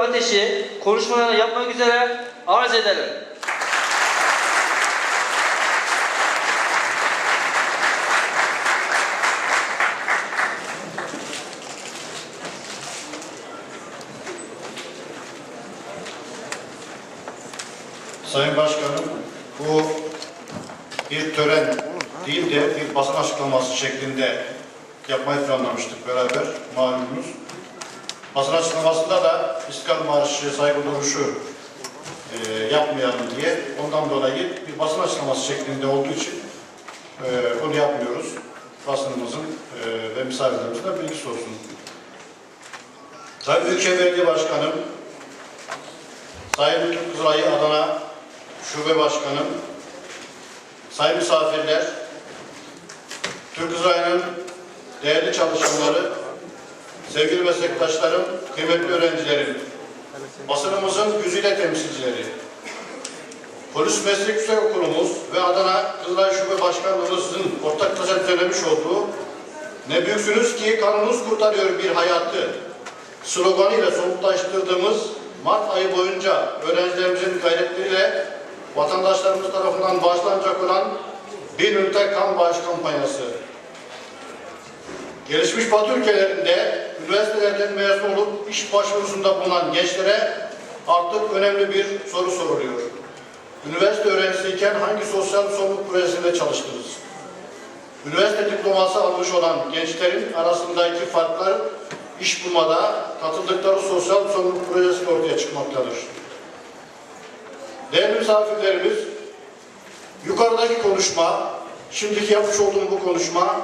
Ateşi konuşmalarını yapmak üzere arz ederim. Sayın Başkanım, bu bir tören değil de bir basın açıklaması şeklinde yapmayı planlamıştık beraber malumunuz. Basın açıklamasında da İstiklal Marşı saygı duruşu e, yapmayalım diye ondan dolayı bir basın açıklaması şeklinde olduğu için e, onu yapmıyoruz. Basınımızın e, ve misafirlerimizin de bilgisi olsun. Sayın Büyükşehir Belediye Başkanım, Sayın Kızılayı Adana Şube Başkanım, sayın misafirler, Türk İsrail'in değerli çalışanları, sevgili meslektaşlarım, kıymetli öğrencilerim, basınımızın güzide temsilcileri, Polis Meslek Yüksek Okulumuz ve Adana Kızılay Şube Başkanlığımızın ortaklaşa düzenlemiş olduğu ne büyüksünüz ki kanunuz kurtarıyor bir hayatı sloganıyla somutlaştırdığımız Mart ayı boyunca öğrencilerimizin gayretleriyle vatandaşlarımız tarafından başlanacak olan bir ünite kan bağış kampanyası. Gelişmiş Batı ülkelerinde üniversitelerden mezun olup iş başvurusunda bulunan gençlere artık önemli bir soru soruluyor. Üniversite öğrencisiyken hangi sosyal sorumluluk projesinde çalıştınız? Üniversite diploması almış olan gençlerin arasındaki farklar iş bulmada katıldıkları sosyal sorumluluk projesi ortaya çıkmaktadır. Değerli misafirlerimiz, yukarıdaki konuşma, şimdiki yapmış olduğum bu konuşma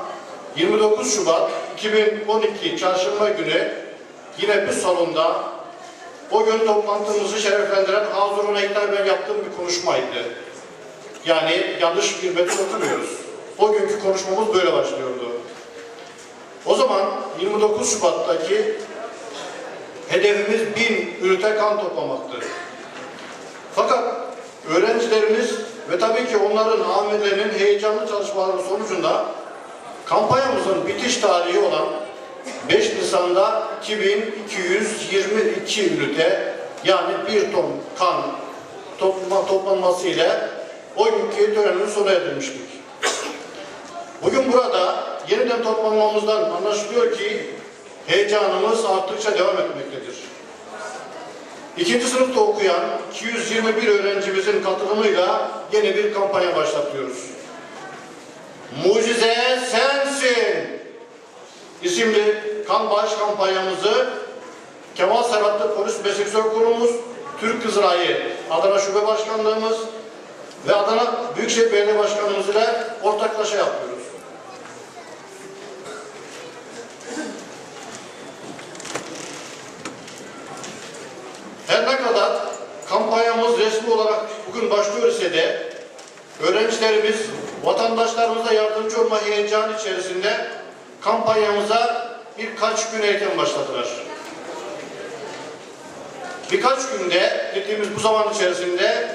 29 Şubat 2012 Çarşamba günü yine bir salonda o gün toplantımızı şereflendiren Hazıruna hitaben yaptığım bir konuşmaydı. Yani yanlış bir metin okumuyoruz. O günkü konuşmamız böyle başlıyordu. O zaman 29 Şubat'taki hedefimiz 1000 ünite kan toplamaktı. Fakat öğrencilerimiz ve tabii ki onların amirlerinin heyecanlı çalışmaları sonucunda kampanyamızın bitiş tarihi olan 5 Nisan'da 2222 ünite yani 1 ton kan toplama, toplanması ile o günkü törenin sona erdirmiştik. Bugün burada yeniden toplanmamızdan anlaşılıyor ki heyecanımız arttıkça devam etmektedir. İkinci sınıfta okuyan 221 öğrencimizin katılımıyla yeni bir kampanya başlatıyoruz. Mucize sensin isimli kan bağış kampanyamızı Kemal Serhatlı Polis Meslek Kurumumuz, Türk Kızılayı Adana Şube Başkanlığımız ve Adana Büyükşehir Belediye Başkanımız ile ortaklaşa yapıyoruz. Her ne kadar kampanyamız resmi olarak bugün başlıyor ise de öğrencilerimiz vatandaşlarımıza yardımcı olma heyecanı içerisinde kampanyamıza birkaç gün erken başladılar. Birkaç günde dediğimiz bu zaman içerisinde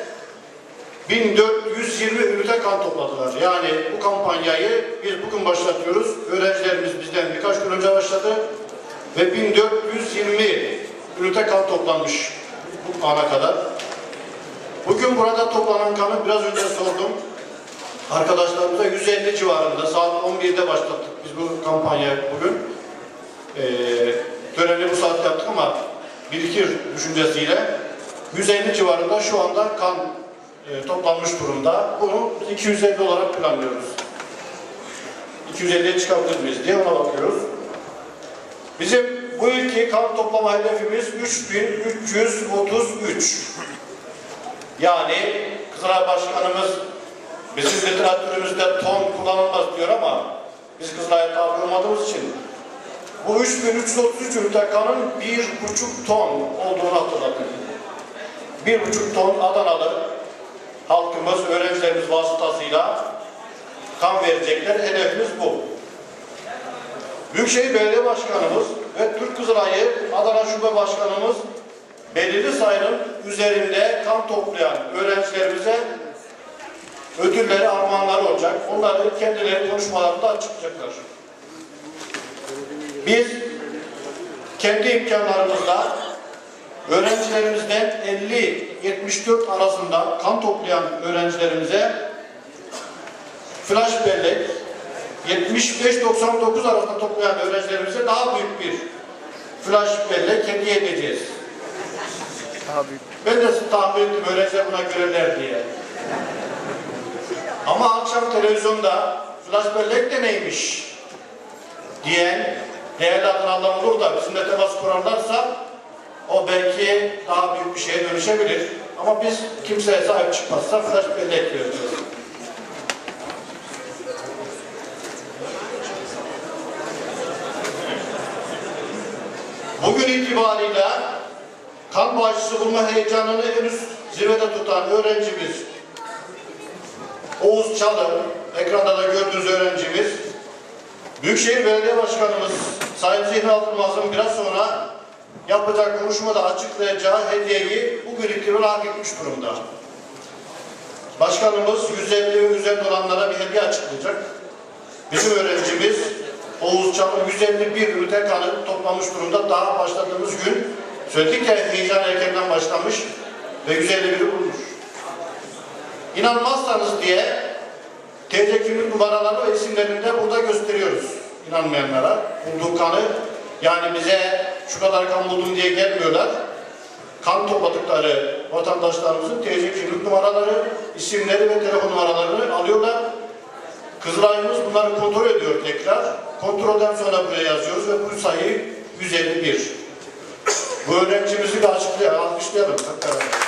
1420 ünite kan topladılar. Yani bu kampanyayı biz bugün başlatıyoruz. Öğrencilerimiz bizden birkaç gün önce başladı ve 1420 ünite kan toplanmış bu ana kadar. Bugün burada toplanan kanı biraz önce sordum. Arkadaşlarımıza 150 civarında saat 11'de başlattık biz bu kampanyayı bugün. Ee, töreni bu saatte yaptık ama birikir düşüncesiyle 150 civarında şu anda kan e, toplanmış durumda. Bunu biz 250 olarak planlıyoruz. 250'ye çıkabilir miyiz diye ona bakıyoruz. Bizim bu ilki kan toplama hedefimiz 3333. Yani Kızılay Başkanımız bizim literatürümüzde ton kullanılmaz diyor ama biz Kızılay'a tabi olmadığımız için bu 3333 ünite kanın bir buçuk ton olduğunu hatırlatın. Bir buçuk ton Adanalı halkımız, öğrencilerimiz vasıtasıyla kan verecekler. Hedefimiz bu. Büyükşehir Belediye Başkanımız ve Türk Kızılayı Adana Şube Başkanımız belirli sayının üzerinde kan toplayan öğrencilerimize ödülleri, armağanları olacak. Onları kendileri konuşmalarında açıklayacaklar. Biz kendi imkanlarımızla öğrencilerimizden 50-74 arasında kan toplayan öğrencilerimize flash bellek, 75-99 arasında toplayan öğrencilerimize daha büyük bir flash bellek hediye edeceğiz. Daha büyük. Ben de tahmin ettim öğrenciler buna görürler diye. Ama akşam televizyonda flash bellek de neymiş diyen değerli adına olur da bizimle temas kurarlarsa o belki daha büyük bir şeye dönüşebilir. Ama biz kimseye sahip çıkmazsa flash bellek vereceğiz. Bugün itibariyle kan bağışçısı bulma heyecanını en üst zirvede tutan öğrencimiz Oğuz Çalı, ekranda da gördüğünüz öğrencimiz, Büyükşehir Belediye Başkanımız Sayın Zihni Altınmaz'ın biraz sonra yapacak konuşmada açıklayacağı hediyeyi bugün itibariyle hak etmiş durumda. Başkanımız 150 ve üzerinde olanlara bir hediye açıklayacak. Bizim öğrencimiz Oğuz Çalı 151 ünite kanı toplamış durumda. Daha başladığımız gün söyledik ya heyecan erkenden başlamış ve 151'i bulmuş. İnanmazsanız diye TC kimlik numaraları ve isimlerini de burada gösteriyoruz inanmayanlara. Bulduğu kanı yani bize şu kadar kan buldum diye gelmiyorlar. Kan topladıkları vatandaşlarımızın TC kimlik numaraları, isimleri ve telefon numaralarını alıyorlar. Kızılayımız bunları kontrol ediyor tekrar. Kontrolden sonra buraya yazıyoruz ve bu sayı 151. Bu öğrencimizi de açıklayalım, alkışlayalım beraber.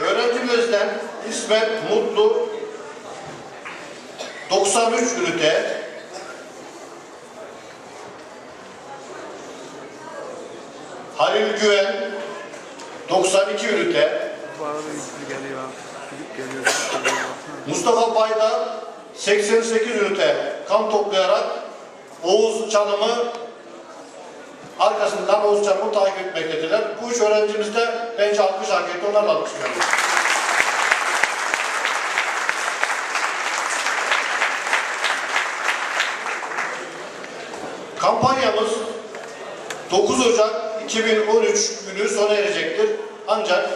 Öğrencimizden İsmet Mutlu 93 ünite Halil Güven 92 ünite. Mustafa Baydar 88 ünite kan toplayarak Oğuz Çalım'ı arkasından Oğuz Çalım'ı takip etmektediler. Bu üç öğrencimiz de bence alkış hak etti. Onlarla alkışlıyorum. Kampanyamız 9 Ocak 2013 günü sona erecektir. Ancak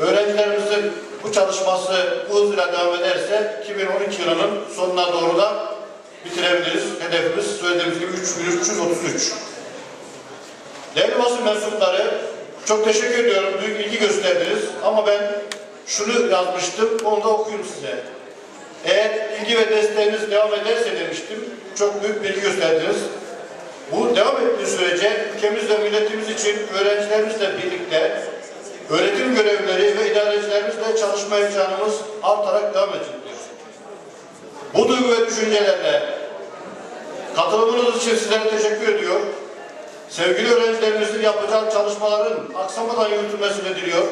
öğrencilerimizin bu çalışması bu hızla devam ederse 2012 yılının sonuna doğru da bitirebiliriz. Hedefimiz söylediğimiz gibi 3333. Değerli basın mensupları çok teşekkür ediyorum. Büyük ilgi gösterdiniz. Ama ben şunu yazmıştım. Onu da okuyayım size. Eğer ilgi ve desteğiniz devam ederse demiştim. Çok büyük bir gösterdiniz. Bu devam ettiği sürece ülkemiz milletimiz için öğrencilerimizle birlikte öğretim görevlileri ve idarecilerimizle çalışma imkanımız artarak devam edecektir. Bu duygu ve düşüncelerle katılımınız için sizlere teşekkür ediyor. Sevgili öğrencilerimizin yapacağı çalışmaların aksamadan yürütülmesini diliyor.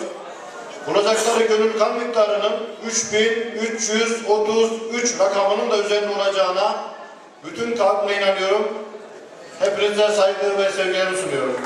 Bulacakları gönül kan miktarının 3333 rakamının da üzerinde olacağına bütün kalbime inanıyorum. Hepinize saygı ve sevgilerimi sunuyorum.